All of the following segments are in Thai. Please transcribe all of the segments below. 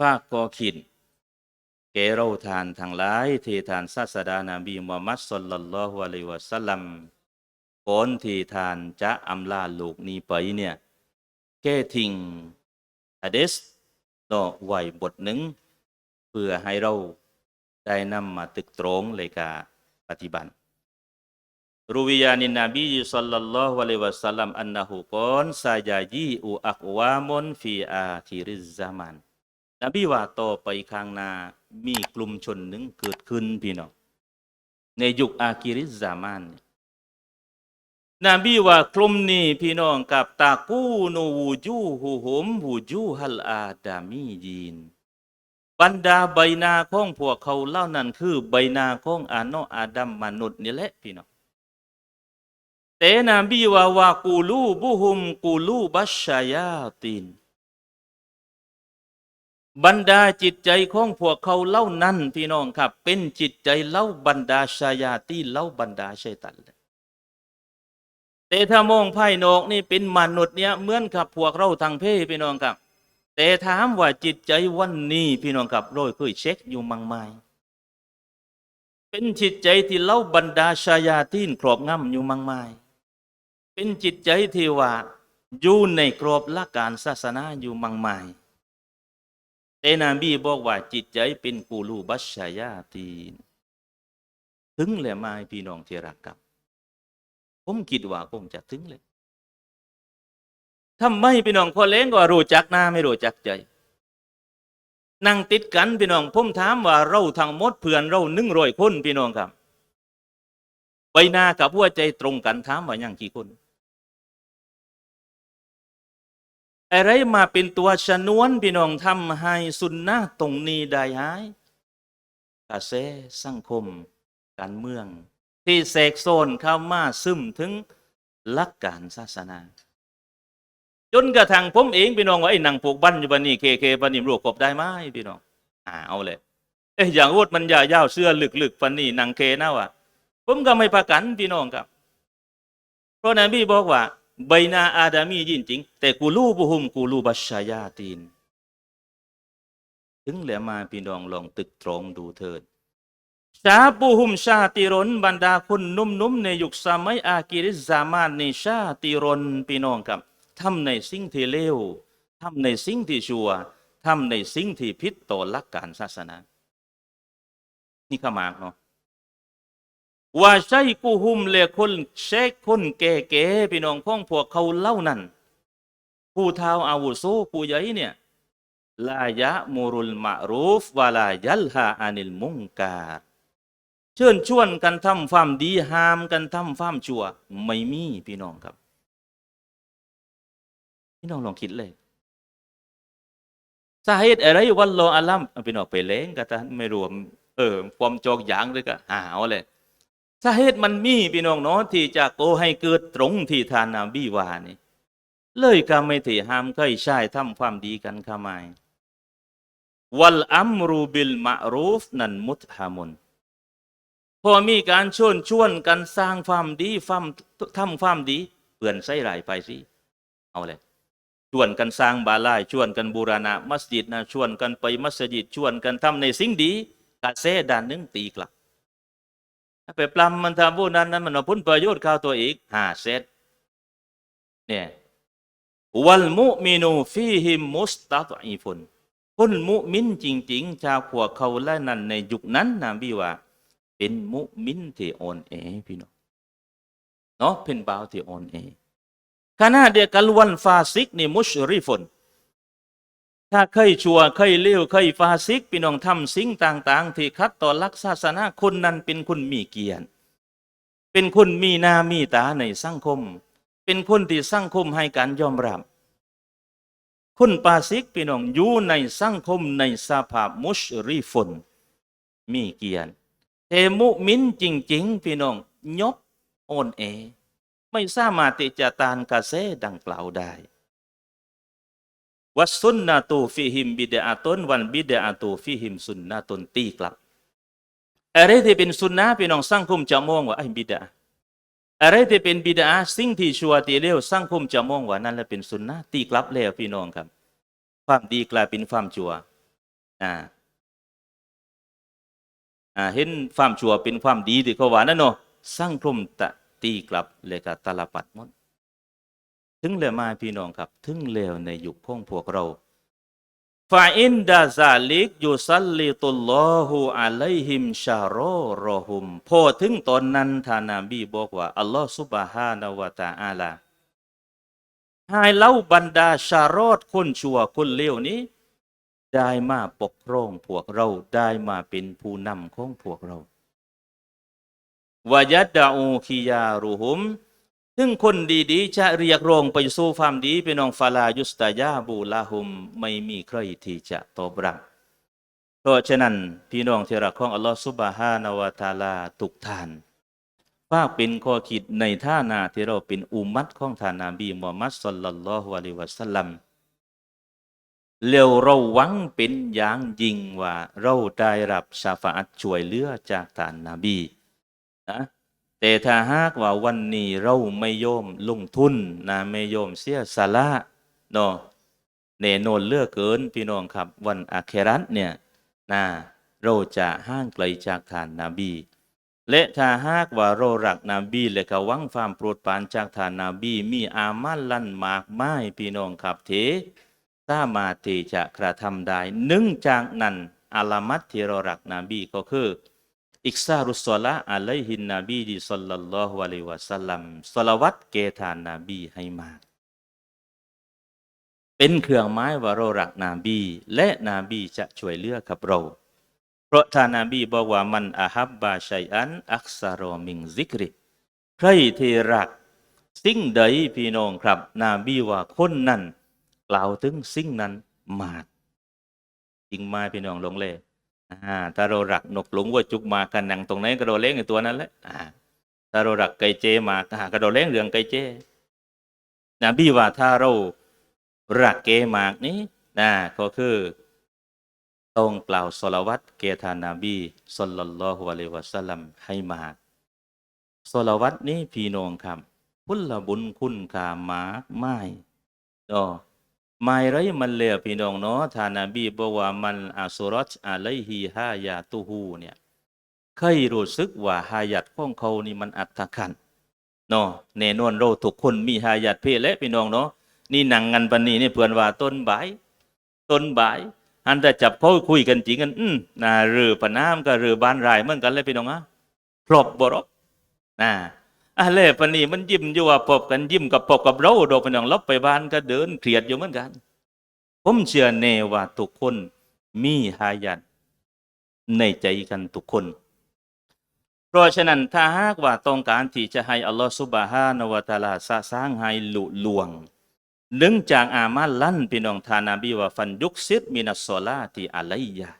ภาคกอขิน เกเราทานทั้งหลายเททานศาสดานาบีมุฮัมมัดสุลลัลลอฮุอะลัยฮิวะสัลลัมก่อนที่ทานจะอำลาโลกนี้ไปเนี่ย แก้ทิ้งฮะดิษเนาะไว้บทหนึ่ง เพื่อให้เราได้นำมาตึกตรงเลยกาปฏิบัติรูวิยานินนบีสัลลัลลอฮุอะลัยฮิวะสัลลัมอันนะฮูกอนซายายีอุอักวามุนฟีอาคิริซามัน นบีว่าต่อไปข้างหน้ามีกลุ่มชนหนึ่งเกิดขึ้นพี่น้องในยุคอาคิริซามานนบีว่ากลุ่มนี้พี่น้องกับตากูนูวูจูฮูฮุมวูจูฮัลอาดามียีนบรรดาใบหนาของพวกเขาเล่านั้นคือใบหนาของอานออาดัมมนุษย์นี่แหละพี่น้องแต่นบีว่าวากูลูบุฮุมกูลูบัชชายาติน บรรดาจิตใจของพวกเขาเล่านั้นพี่น้องครับ เป็นจิตใจเล่าบรรดาชายาตีเล่าบรรดาชัยตันเลยแต่ถ้ามองภายนอกนี่เป็นมนุษย์เนี่ยเหมือนกับพวกเราทางเพศพี่น้องครับ แต่ถามว่าจิตใจวันนี้พี่น้องครับโรยเคยเช็คอยู่มังไมเป็นจิตใจที่เล่าบรรดาชายาตีนครอบงำอยู่มังไมเป็นจิตใจที่ว่าอยู่ในกรอบละการศาสนาอยู่มังไม แต่นบีบอกว่าจิตใจเป็นกูรูบัชชายาตีนถึงเลยมาพี่น้องที่รักกับ ผมคิดว่าคงจะถึงเลยทำไมพี่น้องพอเล้งก็รู้จักหน้าไม่รู้จักใจ นั่งติดกันพี่น้องผมถามว่าเราทั้งมดเพื่อนเราหนึ่งร้อยคนพี่น้องครับใบหน้ากับหัวใจตรงกันถามว่ายังกี่คน อะไรมาเป็นตัวชนวนพี่น้องทำให้สุนนะตรงนี้ได้หายกระแสสังคม การเมือง ที่เสกโซนเข้ามาซึมถึงหลักการศาสนา จนกระทั่งผมเองพี่น้องว่าไอ้หนังปลูกบ้านอยู่บ้านนี้เคเคบ้านนี้รวกกบได้ไหมพี่น้องอ่าเอาเลยเอ้ยอย่างวดมันยายาวเสื้อลึกๆฟันนี่หนังเคนะว่ะผมก็ไม่ประกันพี่น้องครับ เพราะนบีบอกว่า ใบหนาอาดามียินจริง แต่กูรูบุหุมกูรูบัชายาตีน ถึงแล้วมาพี่น้องลองตึกตรองดูเถิดชาบุหุมชาติรนบรรดาคนนุ่มๆในยุคสมัยอากิริสามานในชาติรนพี่น้องครับทำในสิ่งที่เลวทำในสิ่งที่ชั่วทำในสิ่งที่ผิดต่อหลักการศาสนา นี่ขมากเนาะ ว่าใช่กูหุมเลคนเช็คคนแก่ๆพี่น้องของพวกเขาเล่านั้นผู้เฒ่าอาวุโสผู้ใหญ่เนี่ยลายะมูรุลมารูฟวาลายัลฮาอานิลมุงกาเชิญชวนกันทำความดีห้ามกันทำความชั่ว ไม่มีพี่น้องครับ พี่น้องลองคิดเลยสาเหตุอะไรวันรออาลัมพี่น้องไปเล้งกันไม่รวม เออความจอกอย่างเลยก็หาเอาเลย สาเหตุมันมีพี่น้องเนาะที่จะโกให้เกิดตรงที่ทานนาบีวานี่เลยก็ไม่ที่ห้ามเคยใช้ทำความดีกันขมายวัลอัมรูบิลมะรูฟนันมุตฮามุนพอมีการชวนชวนกันสร้างความดีความทำความดีเปลื่อนใส่ไหลไปสิเอาเลยชวนกันสร้างบาลายชวนกันบูรณะมัสยิดนะชวนกันไปมัสยิดชวนกันทำในสิ่งดีกระเซด้านหนึงตีกลับ ไปปลำมันทำบุญนั้นนั้นมันเอาผลประโยชน์เข้าตัวอีกห้าเซตเนี่ยวัลมุมินูฟีฮิมมุสตัตอีฟุนคนมุมินจริง ๆ ชาวพวกเขาและนั้นในยุคนั้นนะพี่ว่า เป็นมุมินที่อ่อนแอพี่น้องเนาะเป็นบ่าวที่อ่อนแอขณะเดียวกันวันฟาซิกนี่มุชริฟุน ถ้าเคยชั่วเคยเลี้ยวเคยฟาซิกพี่น้องทำสิ่งต่าง ๆ ที่คัดต่อหลักศาสนาคนนั้นเป็นคนมีเกียรติ เป็นคนมีหน้ามีตาในสังคม เป็นคนที่สังคมให้การยอมรับคนปาซิกพี่น้องอยู่ในสังคมในสภาพมุชริฟนมีเกียรติเทมุมินจริง ๆ พี่น้องยบอ่อนแอไม่สามารถที่จะตานกระแสดังกล่าวได้ วัสุนนะตูฟิหิมบิดาตุนวันบิดาตูฟิหิมสุนนะตุนตีกลับ อะไรที่เป็นสุนนะพี่น้องสังคมจะมองว่าไอ้บิดาอะไรที่เป็นบิดาสิ่งที่ชัวตีเลวสังคมจะมองว่านั่นแหละเป็นสุนนะตีกลับแล้วพี่น้องครับ ความดีกลายเป็นความชั่วอ่าอ่าเห็นความชั่วเป็นความดีที่เขาว่านั่นเนาะสร้างพรมตะตีกลับเลยก็ตาลปัดมด ถึงแล้วมาพี่น้องครับ ถึงแล้วในยุคของพวกเราฟาอินดาซาลิกยุซัลลิตุลลอฮุอะลัยฮิมชารอรอฮุมพอถึงตอนนั้นท่านนบีบอกว่า อัลลอฮฺซุบฮานาวะตะอาลาให้เล่าบรรดาชารอดคนชั่วคนเลวนี้ ได้มาปกครองพวกเราได้มาเป็นผู้นำของพวกเราวายัดดาอูคิยารุฮุม ซึ่งคนดีๆ จะเรียกร้องไปสู่ความดีเป็นองฟาลายุสตายาบูลาหุมไม่มีใครที่จะตอบรับ เพราะฉะนั้นพี่น้องที่รักของอัลลอฮฺซุบฮานาวะตาลาทุกท่านฝากเป็นข้อคิดในท่านาที่เราเป็นอุมัตของท่านนาบีมุฮัมมัดสัลลัลลอฮุอะลัยฮิวะสัลลัมเร็วเราหวังเป็นอย่างยิ่งว่าเราได้รับชาฟาอัตช่วยเหลือจากท่านนาบีนะ แต่ถ้าหากว่าวันนี้เราไม่โยมลงทุนนะไม่โยมเสียสละเนาะแน่นนเลือกเกินพี่น้องครับ วันอาเครัตเนี่ยนะเราจะห่างไกลจากฐานนาบี และถ้าหากว่าเรารักนบี และก็วังความโปรดปรานจากฐานนาบี มีอามันลั่นมากมายพี่น้องครับเทสามารถที่จะกระทำได้หนึ่งจากนั้นอาลามัตที่เรารักนบีก็คือ อิกซารุสซอละอะลัยฮินนบีดีสัลลัลลอฮุอะลัยวะสัลลัมสลาวัตเกทานนาบีให้มาก เป็นเครื่องไม้ว่าเรารักนาบี และนาบีจะช่วยเหลือกับเรา เพราะท่านนาบีบอกว่ามันอาฮับบาชัยอัน อักซารอมิงซิกริใครที่รัก สิ่งใดพี่น้องครับ นาบีว่าคนนั้นกล่าวถึงสิ่งนั้นมากจริงไหมาพี่น้องลงเลย อ่าถ้าเรารักนกหลงวัวจุกมากันหนังตรงไหนก็โดนเลี้ยงในตัวนั้นแหละอ่าถ้าเรารักไกเจมากหาก็โดนเล้งเรื่องไกเจนะพี่ว่าถ้าเรารักเกมากนี้นะก็คือต้องกล่าวสลวัตเกทานาบีสัลลัลลอฮุอะลัยวะสัลลัมให้มากสลวัตนี้พี่น้องครับพุลบุญคุณกามากไม่เนาะไม่ไรมันเลวพี่น้องเนาะท่านนบีบอกว่ามันอาสุรัตอะลัยฮีฮายาตูฮูเนี่ยเคยรู้สึกว่าฮายาตของเขานี่มันอัตคันเนาะแน่นอนเราทุกคนมีฮายาตเพศและพี่น้องเนาะนี่หนังงันปันนี้นี่เพื่อนว่าต้นบายต้นบายอันแต่จับเขาคุยกันจริงกัน อืมนะเรือปะน้ำกับเรือบ้านรายเหมือนกันเลยพี่น้องอะพรบบรบนะ อะไรปนนี้มันยิ้มอยู่ว่าพบกันยิ้มกับพบกับเราดอกพี่น้องลบไปบ้านก็เดินเครียดอยู่เหมือนกัน ผมเชื่อแน่ว่าทุกคนมีหายัดในใจกันทุกคน เพราะฉะนั้นถ้าหากว่าต้องการที่จะให้อัลลอฮฺสุบฮานาวะตะอาลาสร้างให้ลุลวงหนึ่องจากอามาลั่นพี่น้องทานาบีว่าฟันยุกซิดมินัสโซลาที่อะไลยา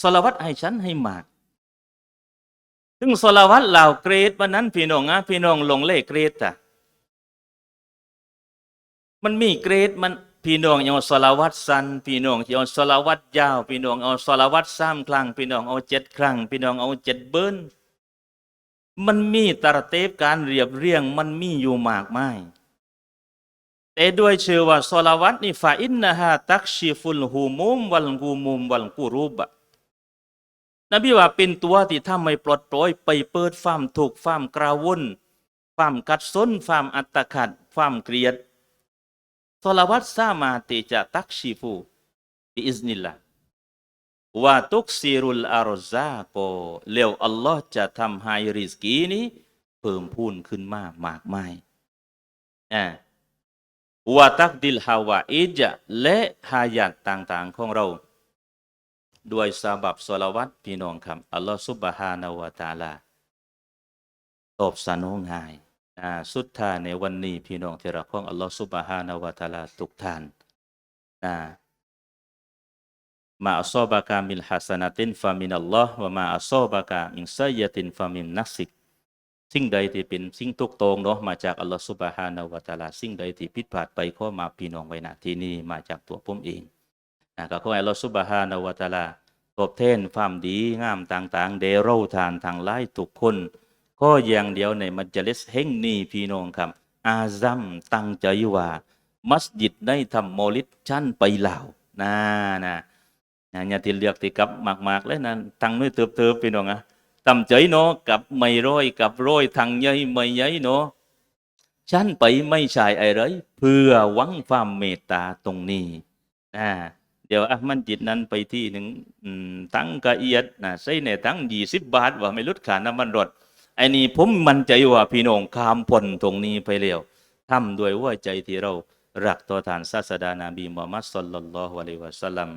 สลาวัตให้ฉันให้มาก ถึงสลาวัตเหล่าเกรดวันนั้นพี่น้องอะพี่น้องลงเลขเกรดอะมันมีเกรดมันพี่น้องเอาสลาวัตสั้นพี่น้องเอาสลาวัตยาว พี่น้องเอาสลาวัตสามครั้งพี่น้องเอาเจ็ดครั้ง พี่น้องเอาเจ็ดเบิ้นมันมีตระเตบการเรียบเรียงมันมีอยู่มากมายแต่ด้วยเชื่อว่าสลาวัตนี่ฟาอินนะฮะตักชิฟุลฮูมุมวัลกูมุมวัลกูรูบะ นบีว่าเป็นตัวที่ทำให้ปลดปล่อยไปเปิดฟาร์มถูกฟาร์มกราวุ่นฟาร์มกัดซนฟาร์มอัตขัดฟาร์มเกลียดสลาวัตสามารถจะตักชิฟูบิอิสนิลลาว่าตุกซิรุลอารซาโกเล้วอัลลอฮ์จะทำให้ริสกีนี้เพิ่มพูนขึ้นมากมากมายอ่าวาตักดิลฮาวาอิจและฮายาตต่างๆของเรา ด้วยสาบับสลวัตพี่น้องครับอัลลอฮฺซุบฮานาวะตาลาตอบสนองง่ายอ่าสุดท้ายในวันนี้พี่น้องที่รักของอัลลอฮฺซุบฮานาวะตาลาทุกท่านนะมาอัศบะกามิลฮัสนาตินฟามินัลลอฮ์วะมาอัศบะกามินไซยตินฟามินนักสิกสิ่งใดที่เป็นสิ่งทุกตรงเนาะมาจากอัลลอฮฺสุบฮานาวะตาลา สิ่งใดที่ผิดพลาดไปข้อมาพี่น้องไว้นะที่นี่มาจากตัวผมเอง นะก็ขอให้อัลลอฮฺสุบฮานาวะตะอาลาตอบแทนความดีงามต่างๆ เดเราทานทางไล่ทุกคน ก็อย่างเดียวในมัจลิสแห่งนี้พี่น้องครับ อาซัมตั้งใจว่า มัสยิดได้ทำโมลิดชั้นไปเหล่านะนะนะอย่าที่เลือกทีกับมากๆเลยนะตั้งน้อยเติบเติบพี่น้องอะตำใจเนาะกับไม่ร้อยกับร้อยทางใหญ่ไม่ใหญ่เนาะฉันไปไม่ใช่อะไรเพื่อหวังความเมตตาตรงนี้นะ ดี๋ยวอะมันจิตนั้นไปที่หนึ่งตั้งกะเอียดนะใส่ในตั้งยี่สิบบาทว่าไม่ลดขาน้ำมันรถไอ้นี่ผมมันใจว่าพี่น้องคามพลตรงนี้ไปเร็วทำด้วยว่าใจที่เรารักต่อฐานศาสดานาบีมุฮัมมัดสัลลัลลอฮุอะลัยฮิวะสัลลัม